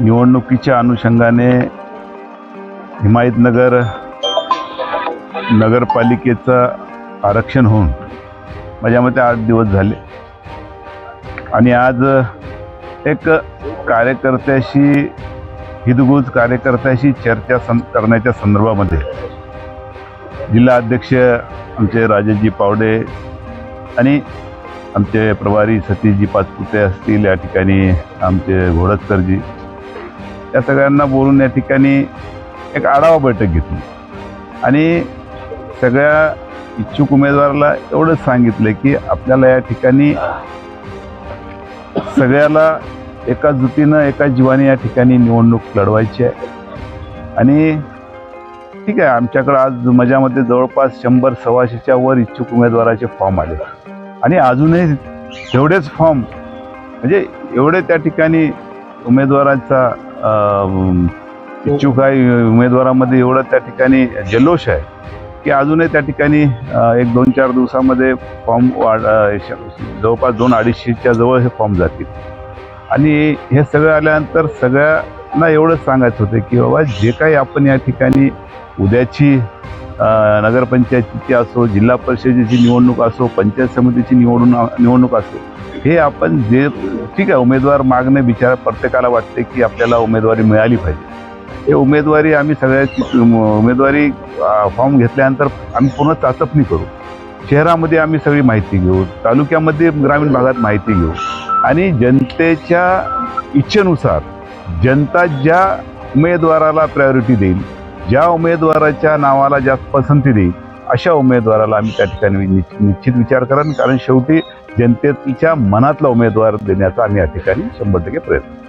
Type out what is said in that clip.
निवडणुकीच्या अनुषंगाने हिमायतनगर नगरपालिकेचं आरक्षण होऊन माझ्या मते आठ दिवस झाले. आणि आज एक कार्यकर्त्याशी हितगुज कार्यकर्त्याशी चर्चा सं करण्याच्या संदर्भामध्ये जिल्हा अध्यक्ष आमचे राजेशजी पावडे आणि आमचे प्रभारी सतीशजी पाचपुते असतील या ठिकाणी आमचे घोडतकरजी या सगळ्यांना बोलून या ठिकाणी एक आढावा बैठक घेतली. आणि सगळ्या इच्छुक उमेदवाराला एवढंच सांगितलं की आपल्याला या ठिकाणी सगळ्याला एका जुतीनं एका जीवाने या ठिकाणी निवडणूक लढवायची आहे. आणि ठीक आहे आमच्याकडं आज मजामध्ये जवळपास शंभर सव्वाशेच्या वर इच्छुक उमेदवाराचे फॉर्म आले. आणि अजूनही तेवढेच फॉर्म म्हणजे एवढे त्या ठिकाणी उमेदवाराचा इच्छुक आहे उमेदवारामध्ये एवढं त्या ठिकाणी जल्लोष आहे की अजूनही त्या ठिकाणी एक दोन चार दिवसामध्ये फॉर्म वाढ श- जवळपास दोन अडीचशेच्या जवळ हे फॉर्म जातील. आणि हे सगळं आल्यानंतर सगळ्यांना एवढंच सांगायचं होतं की बाबा जे काही आपण या ठिकाणी उद्याची नगरपंचायतीची असो जिल्हा परिषदेची निवडणूक असो पंचायत समितीची निवडणूक निवडणूक असो हे आपण जे ठीक आहे उमेदवार मागणे बिचारा प्रत्येकाला वाटते की आपल्याला उमेदवारी मिळाली पाहिजे. हे उमेदवारी आम्ही सगळ्याची उमेदवारी फॉर्म घेतल्यानंतर आम्ही पूर्ण चाचपणी करू. शहरामध्ये आम्ही सगळी माहिती घेऊ तालुक्यामध्ये ग्रामीण भागात माहिती घेऊ. आणि जनतेच्या इच्छेनुसार जनता ज्या उमेदवाराला प्रायोरिटी देईल ज्या उमेदवाराच्या नावाला जास्त पसंती देईल अशा उमेदवाराला आम्ही त्या ठिकाणी निश्चित विचार करा कारण शेवटी जनतेच्या मनातला उमेदवार देण्याचा आम्ही या ठिकाणी शंभर टक्के प्रयत्न